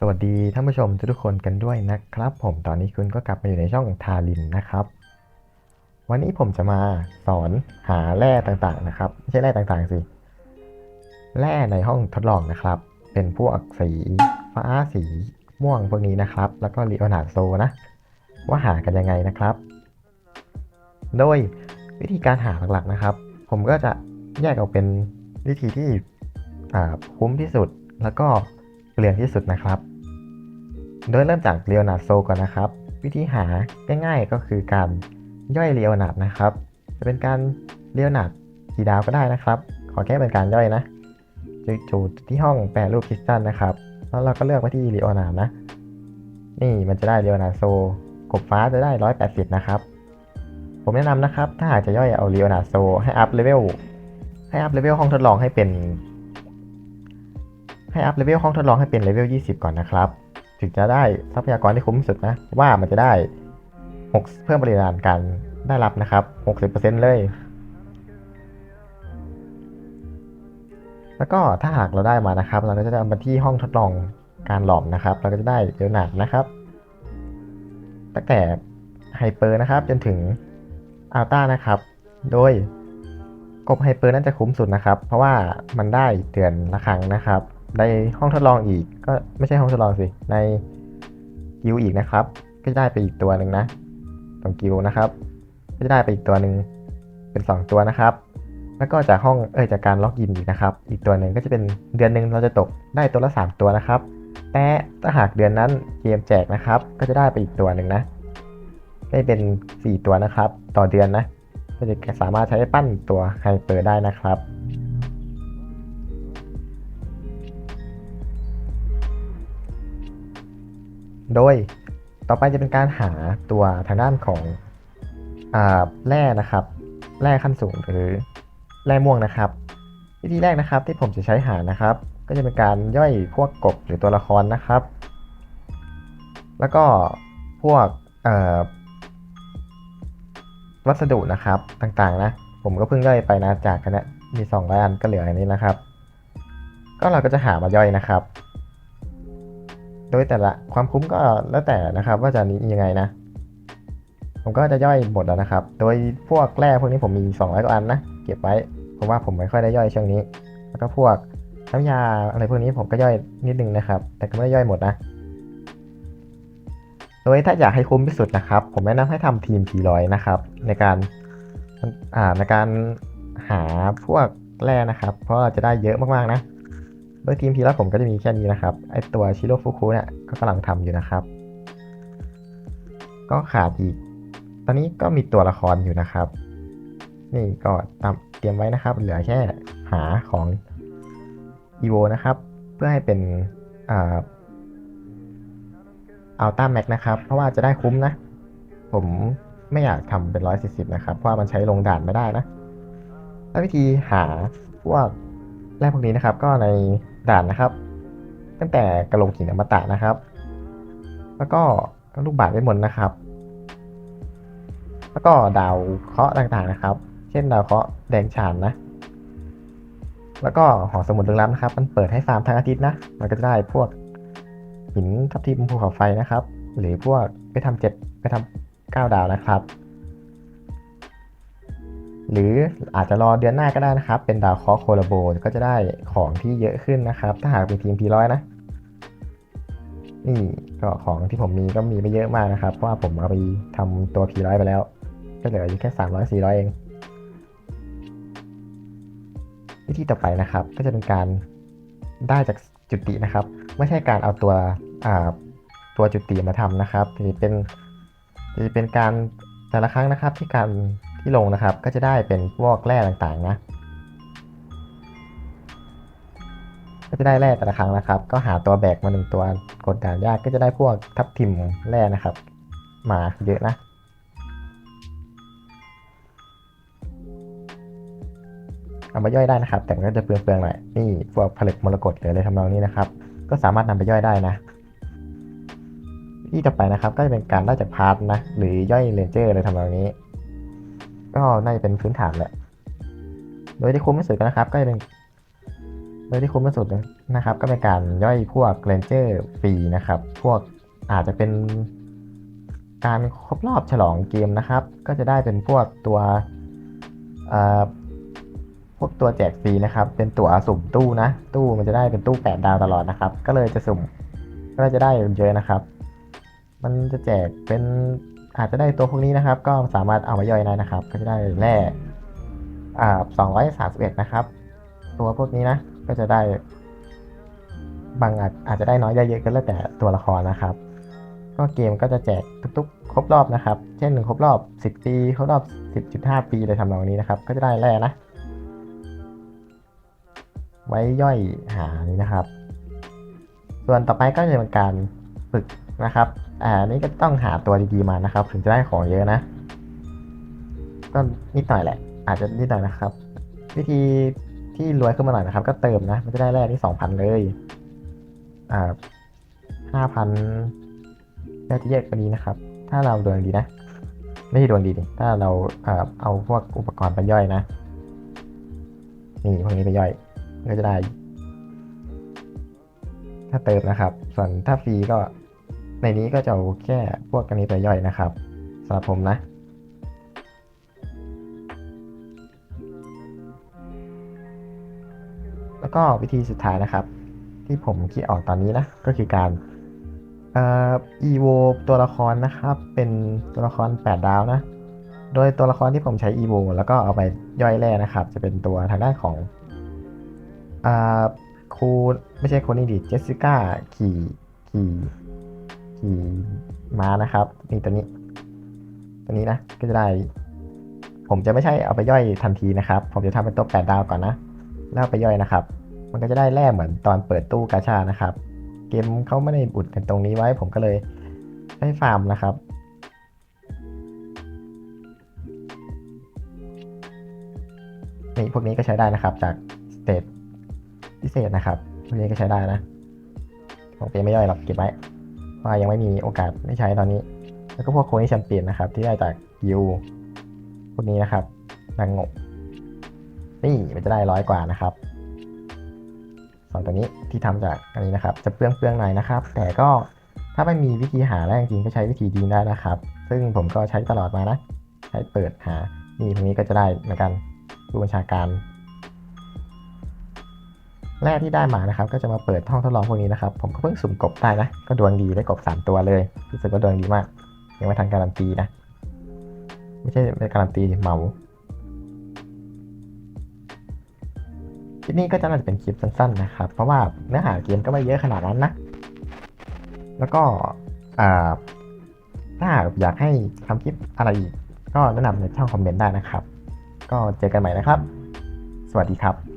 สวัสดีท่านผู้ชมทุกคนกันด้วยนะครับ ผมตอนนี้คุณก็กลับมาอยู่ในช่องทารินนะครับ วันนี้ผมจะมาสอนหาแร่ต่างๆนะครับ ไม่ใช่แร่ต่างๆสิแร่ในห้องทดลองนะครับ เป็นพวกสีฟ้าสีม่วงพวกนี้นะครับ แล้วก็ลีโอนาร์ดโซนะว่าหากันยังไงนะครับ โดยวิธีการหาหลักๆนะครับ ผมก็จะแยกออกเป็นวิธีที่อ่าคุ้มที่สุดแล้วก็เปลืองที่สุดนะครับ โดยเริ่มจากเรียวนาร์ดโซก่อนนะครับ วิธีหาง่ายๆก็คือการย่อยเรียวนาร์ดนะครับ จะเป็นการเรียวนาร์ดกี่ดาวก็ได้นะครับ ขอแค่เป็นการย่อยนะจูดที่ห้องแปรรูปคริสตัลนะครับ แล้วเราก็เลือกไปที่เรียวนาร์ดนะ นี่มันจะได้เรียวนาร์ดโซกบฟ้าจะได้ 180 นะครับ ผมแนะนำนะครับ ถ้าหากจะย่อยเอาเรียวนาร์ดโซให้อัพเลเวลให้อัพเลเวลห้องทดลองให้เป็น ให้อัพเลเวลห้องทดลองให้เป็นเลเวล 20 ก่อนนะครับ ถึงจะได้ทรัพยากรที่คุ้มที่สุดนะ ว่ามันจะได้ 6 เพิ่มปริมาณการได้รับนะครับ 60%เลย แล้วก็ถ้าหากเราได้มานะครับ เราก็จะเอามาที่ห้องทดลองการหลอมนะครับ เราก็จะได้เดลนาดนะครับ ตั้งแต่ไฮเปอร์นะครับ จนถึงอัลต้านะครับ โดยกบไฮเปอร์นั่นจะคุ้มสุดนะครับ เพราะว่ามันได้เดือนละครั้งนะครับ ในห้องทดลองอีก ก็ไม่ใช่ห้องทดลองสิ ในกิวอีกนะครับ ก็จะได้ไปอีกตัวหนึ่งนะ ตรงกิวนะครับ ก็จะได้ไปอีกตัวหนึ่งเป็น 2 ตัวนะครับ แล้วก็จากห้องเออจากการล็อกอินอีกนะครับ อีกตัวหนึ่งก็จะเป็นเดือนหนึ่งเราจะตกได้ตัวละ 3 ตัวนะครับ แต่ถ้าหากเดือนนั้นเกมแจกนะครับ ก็จะได้ไปอีกตัวหนึ่งนะได้เป็น 4 ตัวนะครับ ต่อเดือนนะก็จะสามารถใช้ปั้นตัวไฮเปอร์ได้นะครับ โดยต่อไปจะเป็นการหาตัวทางด้านของอแร่นะครับ แร่ขั้นสูงหรือแร่ม่วงนะครับ วิธีแรกนะครับที่ผมจะใช้หานะครับ ก็จะเป็นการย่อยพวกกบหรือตัวละครนะครับ แล้วก็พวกวัสดุนะครับต่างๆนะ ผมก็เพิ่งย่อยไปนะจากกันนะมี2 0 0อันก็เหลืออันนี้นะครับ ก็เราก็จะหามาย่อยนะครับ โดยแต่ละความคุ้มก็แล้วแต่นะครับ ว่าจะนี้ยังไงนะ ผมก็จะย่อยหมดแล้วนะครับ โดยพวกแร่พวกนี้ผมมี 200กว่าอันนะ เก็บไว้ เพราะว่าผมไม่ค่อยได้ย่อยช่วงนี้ แล้วก็พวกน้ำยาอะไรพวกนี้ผมก็ย่อยนิดนึงนะครับ แต่ก็ไม่ได้ย่อยหมดนะ โดยถ้าอยากให้คุ้มที่สุดนะครับ ผมแนะนำให้ทำทีมทีร้อยนะครับ ในการอ่าในการหาพวกแร่นะครับ เพราะจะได้เยอะมากๆนะ โดยทีมทีละผมก็จะมีแค่นี้นะครับ ไอตัวชิโร่ฟุคุเนี่ยก็กำลังทำอยู่นะครับ ก็ขาดอีก ตอนนี้ก็มีตัวละครอยู่นะครับ นี่ก็เตรียมไว้นะครับ เหลือแค่หาของอีโวนะครับ เพื่อให้เป็นอัลต้าแม็กนะครับ เพราะว่าจะได้คุ้มนะ ผมไม่อยากทำเป็น140นะครับ เพราะว่ามันใช้ลงด่านไม่ได้นะ แล้ววิธีหาพวกแร่พวกนี้นะครับ ก็ใน ด่านนะครับ ตั้งแต่กระโหลกหินอมตะนะครับ แล้วก็ลูกบาศก์เวทมน์นะครับ แล้วก็ดาวเคราะห์ต่างๆนะครับ เช่นดาวเคราะห์แดงฉานนะ แล้วก็หอสมุดลึกลับนะครับ มันเปิดให้ฟาร์มทั้งอาทิตย์นะ มันก็จะได้พวกหินทับทิมภูเขาไฟนะครับ หรือพวกไปทำเจ็ดไปทำเก้าดาวนะครับ หรืออาจจะรอเดือนหน้าก็ได้นะครับ เป็นดาวเคราะห์โคลาโบก็จะได้ของที่เยอะขึ้นนะครับ ถ้าหากเป็นทีมพีร้อยนะ นี่ก็ของที่ผมมีก็มีไม่เยอะมากนะครับ เพราะว่าผมเอาไปทำตัวพีร้อยไปแล้ว ก็เหลืออยู่แค่สามร้อยสี่ร้อยเอง วิธีต่อไปนะครับ ก็จะเป็นการได้จากจุตินะครับ ไม่ใช่การเอาตัวตัวจุติมาทำนะครับจะเป็นจะเป็นการแต่ละครั้งนะครับที่การ ที่ลงนะครับ ก็จะได้เป็นพวกแร่ต่างๆนะ ก็จะได้แร่แต่ละครั้งนะครับ ก็หาตัวแบกมาหนึ่งตัวกดด่านยากก็จะได้พวกทับทิมแร่นะครับ มาเยอะนะเอามาย่อยได้นะครับ แต่ก็จะเปลืองๆหน่อยนี่พวกผลึกมรกตหรืออะไรทำนองนี้นะครับ ก็สามารถนำไปย่อยได้นะที่ต่อไปนะครับ ก็จะเป็นการได้จากพาร์ทนะ หรือย่อยเรนเจอร์อะไรทำนองนี้ ก็น่าจะเป็นพื้นฐานแหละ โดยที่คุ้มที่สุดนะครับ ก็จะเป็น โดยที่คุ้มที่สุดนะครับ ก็เป็นการย่อยพวกเรนเจอร์ฟรีนะครับ พวกอาจจะเป็นการครบรอบฉลองเกมนะครับ ก็จะได้เป็นพวกตัวเอ่อพวกตัวแจกฟรีนะครับ เป็นตั๋วสุ่มตู้นะ ตู้มันจะได้เป็นตู้แปดดาวตลอดนะครับ ก็เลยจะสุ่ม ก็เลยจะได้เยอะนะครับ มันจะแจกเป็น อาจจะได้ตัวพวกนี้นะครับ ก็สามารถเอามาย่อยได้นะครับ ก็จะได้แร่อ่าสองร้อยสามสิบเอ็ดนะครับ ตัวพวกนี้นะ ก็จะได้ บางอาจอาจจะได้น้อยได้เยอะก็แล้วแต่ตัวละครนะครับ ก็เกมก็จะแจกทุกๆ ครบรอบนะครับ เช่นครบรอบ10ปี ครบรอบ10.5ปีเลยทำนองนี้นะครับ ก็จะได้แร่นะ ไว้ย่อยหานี้นะครับ ส่วนต่อไปก็จะเป็นการฝึกนะครับ อ่านี่ก็ต้องหาตัวดีๆมานะครับ ถึงจะได้ของเยอะนะ ก็นิดหน่อยแหละ อาจจะนิดหน่อยนะครับ วิธีที่รวยขึ้นมาหน่อยนะครับ ก็เติมนะ มันจะได้แร่ที่สองพันเลย อ่าห้าพันน่าจะเยอะกว่านี้นะครับ ถ้าเราดวงดีนะ ไม่ใช่ดวงดีดิถ้าเราเอ่อเอาพวกอุปกรณ์ไปย่อยนะ นี่พวกนี้ไปย่อยก็จะได้ ถ้าเติมนะครับ ส่วนถ้าฟรีก็ ในนี้ก็จะเอาแค่พวกอันนี้ไปย่อยนะครับสำหรับผมนะแล้วก็วิธีสุดท้ายนะครับ ที่ผมคิดออกตอนนี้นะก็คือการเอ่อ evo ตัวละครนะครับ เป็นตัวละคร 8 ดาวนะ โดยตัวละครที่ผมใช้ evo แล้วก็เอาไปย่อยแร่นะครับ จะเป็นตัวทางด้านของอ่าครูไม่ใช่คนนี้ดิเจสสิก้าขี่ขี่ ขี่ม้านะครับนี่ตัวนี้ ตัวนี้นะก็จะได้ ผมจะไม่ใช่เอาไปย่อยทันทีนะครับ ผมจะทำเป็นตัว8ดาวก่อนนะ แล้วไปย่อยนะครับ มันก็จะได้แร่เหมือนตอนเปิดตู้กาชานะครับ เกมเขาไม่ได้อุดกันตรงนี้ไว้ ผมก็เลยได้ฟาร์มนะครับนี่พวกนี้ก็ใช้ได้นะครับ จากสเตทพิเศษนะครับพวกนี้ก็ใช้ได้นะของเกมไม่ย่อยหรอกเก็บไว้ ว่ายังไม่มีโอกาสได้ใช้ตอนนี้ แล้วก็พวกโคนี่แชมเปี้ยนนะครับ ที่ได้จากยูพวกนี้นะครับนางงกนี่มันจะได้ร้อยกว่านะครับสองตัวนี้ที่ทำจากอันนี้นะครับ จะเปลืองเปลืองหน่อยนะครับ แต่ก็ถ้าไม่มีวิธีหาแร่จริงก็ใช้วิธีดีได้นะครับ ซึ่งผมก็ใช้ตลอดมานะ ใช้เปิดหา นี่ตรงนี้ก็จะได้เหมือนกันผู้บัญชาการ แร่ที่ได้มานะครับ ก็จะมาเปิดห้องทดลองพวกนี้นะครับ ผมก็เพิ่งสุ่มกบได้นะ ก็ดวงดีได้กบ 3 ตัวเลยรู้สึกว่าดวงดีมาก ยังไม่ทันการันตีนะ ไม่ใช่ไม่การันตีเหมาคลิปนี้ก็จะน่าจะเป็นคลิปสั้นๆนะครับ เพราะว่าเนื้อหาเกมก็ไม่เยอะขนาดนั้นนะ แล้วก็อ่าถ้าอยากให้ทำคลิปอะไรอีก ก็แนะนำในช่องคอมเมนต์ได้นะครับ ก็เจอกันใหม่นะครับ สวัสดีครับ